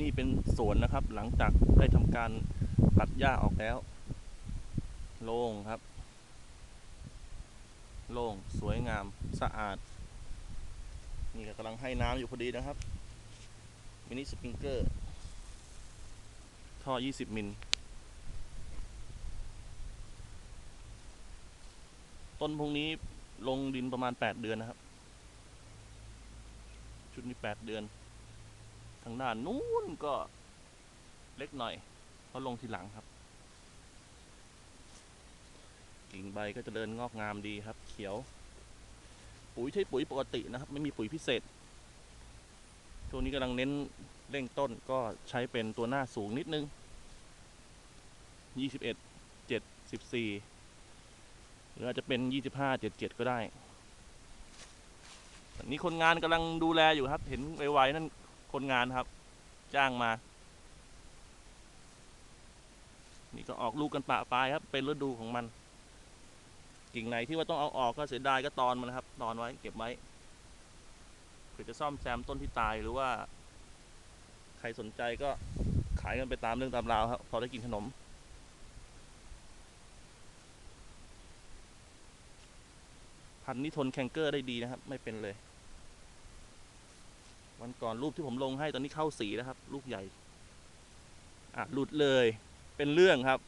นี่เป็นสวนนะครับ หลังจากได้ทำการตัดหญ้าออกแล้ว โล่งครับ โล่งสวยงามสะอาด นี่กำลังให้น้ำอยู่พอดีนะครับ มินิสปริงเกอร์ ท่อ 20 มิลต้นพวกนี้ลงดินประมาณ 8 เดือนนะครับ ชุดนี้ 8 เดือน ทางด้านนู้นก็เล็กหน่อยเพราะลงทีหลังครับ กิ่งใบก็จะเดินงอกงามดีครับ เขียว ปุ๋ยใช้ปุ๋ยปกตินะครับ ไม่มีปุ๋ยพิเศษ ช่วงนี้กำลังเน้นเร่งต้นก็ใช้เป็นตัวหน้าสูงนิดนึง 21 7 14 หรืออาจจะเป็น 25 77 ก็ได้อันนี้คนงานกำลังดูแลอยู่ครับ เห็นไวๆนั่น คนงานครับ จ้างมา นี่ก็ออกลูกกันปะปลายครับ เป็นฤดูของมัน กิ่งไหนที่ว่าต้องเอาออกก็เสียดายก็ตอนมันครับ ตอนไว้ เก็บไว้เผื่อจะซ่อมแซมต้นที่ตายหรือว่า ใครสนใจก็ขายกันไปตามเรื่องตามราวครับ พอได้กินขนมพันธุ์นี้ทนแคนเกอร์ได้ดีนะครับ ไม่เป็นเลย วันก่อนรูปที่ผมลงให้ตอนนี้เข้าสีแล้วครับ ลูกใหญ่ อะหลุดเลยเป็นเรื่องครับ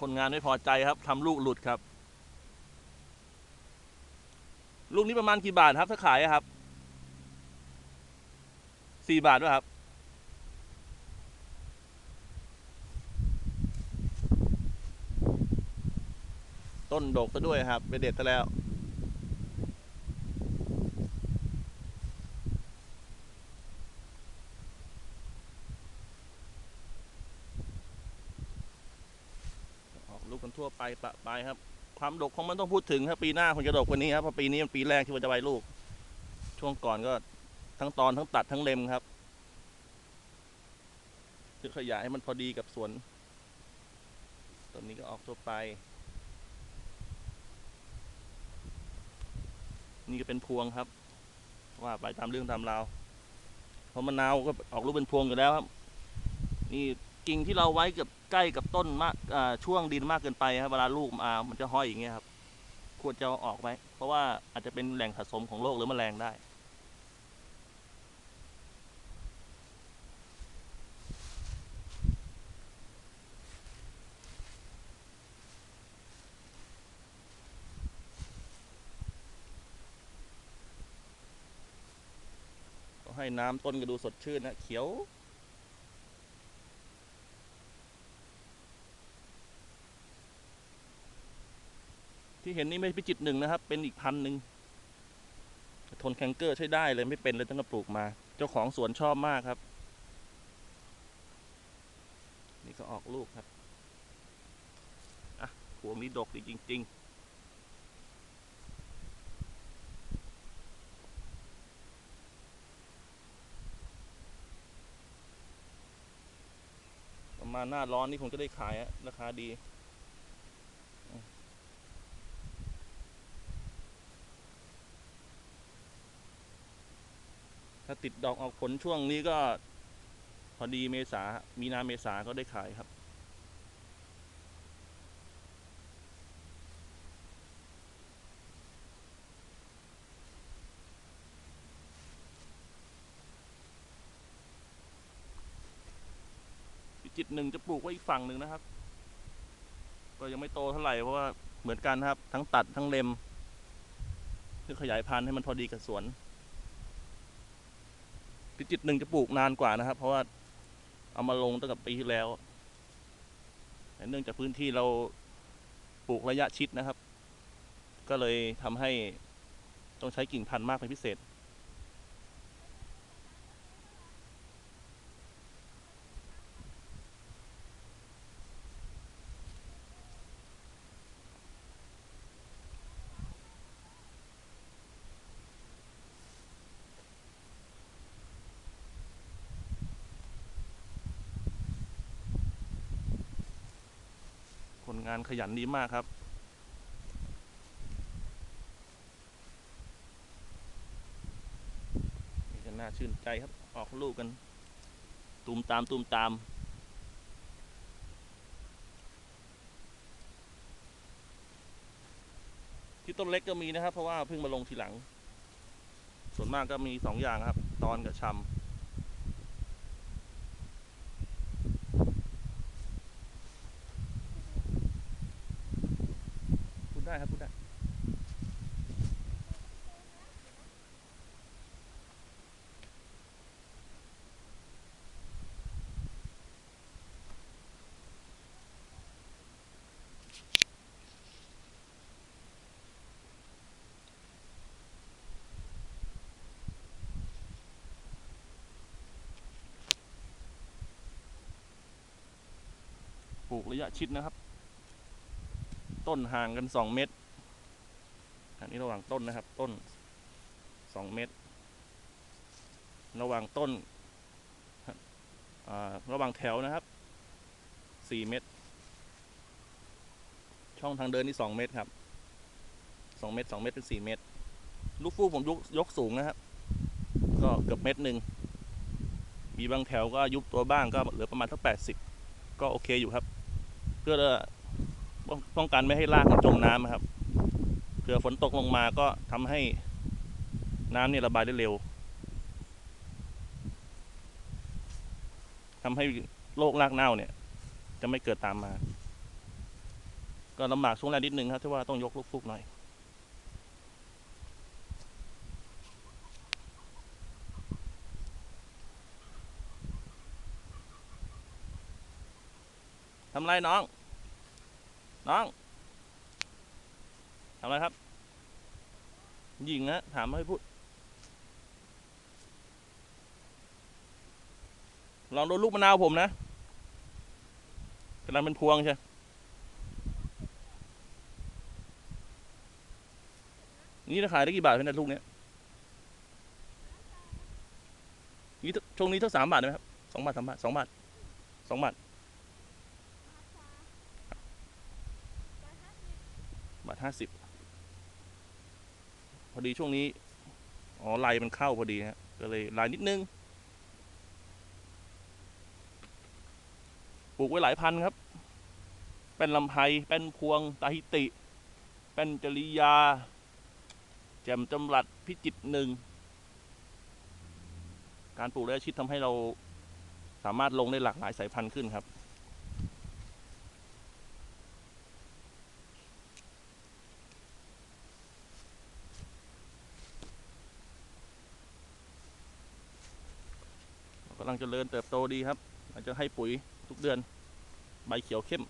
คนงานไม่พอใจครับทำลูกหลุดครับ ลูกนี้ประมาณกี่บาทครับถ้าขายครับสี่บาทด้วยครับ ต้นดกซะด้วยครับไปเด็ดซะแล้ว ออกลูกกันทั่วไปปะปลายครับ ความดกของมันต้องพูดถึงครับปีหน้าคงจะดกกว่านี้ครับเพราะปีนี้มันปีแรกที่มันจะใบลูก ช่วงก่อนก็ทั้งตอนทั้งตัดทั้งเล็มครับคือขยายให้มันพอดีกับสวน ต้นนี้ก็ออกทั่วไป นี่ก็เป็นพวงครับ ว่าไปตามเรื่องตามราวเพราะมะนาวก็ออกลูกเป็นพวงอยู่แล้วครับ นี่กิ่งที่เราไว้เกับใกล้กับต้นมากช่วงดินมากเกินไปครับเวลาลูกมามันจะห้อยอย่างเงี้ยครับ ควรจะออกไหมเพราะว่าอาจจะเป็นแหล่งสะสมของโรคหรือแมลงได้ ให้น้ำต้นก็ดูสดชื่นนะเขียว ที่เห็นนี่ไม่พิจิตหนึ่งนะครับ เป็นอีกพันหนึ่งทนแคนเกอร์ใช้ได้เลยไม่เป็นเลยตั้งแต่ปลูกมา เจ้าของสวนชอบมากครับ นี่ก็ออกลูกครับ อะพวงนี้ดกดีจริง ๆ มาหน้าร้อนนี่คงจะได้ขายราคาดี ถ้าติดดอกออกผลช่วงนี้ก็ พอดีเมษา มีนาเมษาก็ได้ขายครับ พิจิตหนึ่งจะปลูกไว้อีกฝั่งหนึ่งนะครับ ก็ยังไม่โตเท่าไหร่เพราะว่าเหมือนกันครับ ทั้งตัดทั้งเล็มเพื่อขยายพันธุ์ให้มันพอดีกับสวนพิจิตหนึ่งจะปลูกนานกว่านะครับ เพราะว่าเอามาลงตั้งแต่ปีที่แล้วแต่เนื่องจากพื้นที่เราปลูกระยะชิดนะครับ ก็เลยทำให้ต้องใช้กิ่งพันธุ์มากเป็นพิเศษ งานขยันดีมากครับ นี่ก็น่าชื่นใจครับออกลูกกัน ตุมตามตุมตามที่ต้นเล็กก็มีนะครับ เพราะว่าเพิ่งมาลงทีหลัง ส่วนมากก็มีสองอย่างครับ ตอนกับชำ ปลูกระยะชิดนะครับ ต้นห่างกันสองเมตร อันนี้ระหว่างต้นนะครับ ต้นสองเมตร ระหว่างต้นระหว่างแถวนะครับสี่เมตร ช่องทางเดินนี่สองเมตรครับสองเมตรสองเมตรเป็นสี่เมตร ลูกฟูกผมยกยกสูงนะครับ ก็เกือบเมตรหนึ่งมีบางแถวก็ยุบตัวบ้างก็เหลือประมาณสักแปดสิบก็โอเคอยู่ครับ เพื่อป้องกันไม่ให้รากมันจมน้ำครับเผื่อฝนตกลงมาก็ทำให้น้ำเนี่ยระบายได้เร็วทำให้โรครากเน่าเนี่ย จะไม่เกิดตามมา ก็ลำบากช่วงแรกนิดนึงครับที่ว่าต้องยกลูกฟุกหน่อยำไรน้อง น้องทำไรครับ ยิงนะถามให้พูด ลองโดูลูกมะนาวผมนะกำลังเป็นพวงใช่นี่จะขายได้กี่บาทเพื่อนลูกเนี้ยนี่ช่วงนี้เท่าสามบาทได้ไหมครับสองบาทสามบาทสองบาทสองบาท บาท ห้าสิบพอดีช่วงนี้ อ๋อลายมันเข้าพอดีฮะก็เลยลายนิดนึง ปลูกไว้หลายพันครับ เป็นลำไพเป็นพวง ตาฮิติ เป็นจริยา แจ่มจำรัดพิจิตหนึ่ง การปลูกและชิดทำให้เราสามารถลงได้หลากหลายสายพันธุ์ขึ้นครับำลังเจริญเติบโตดีครับอาจจะให้ปุ๋ยทุกเดือน ใบเขียวเข้ม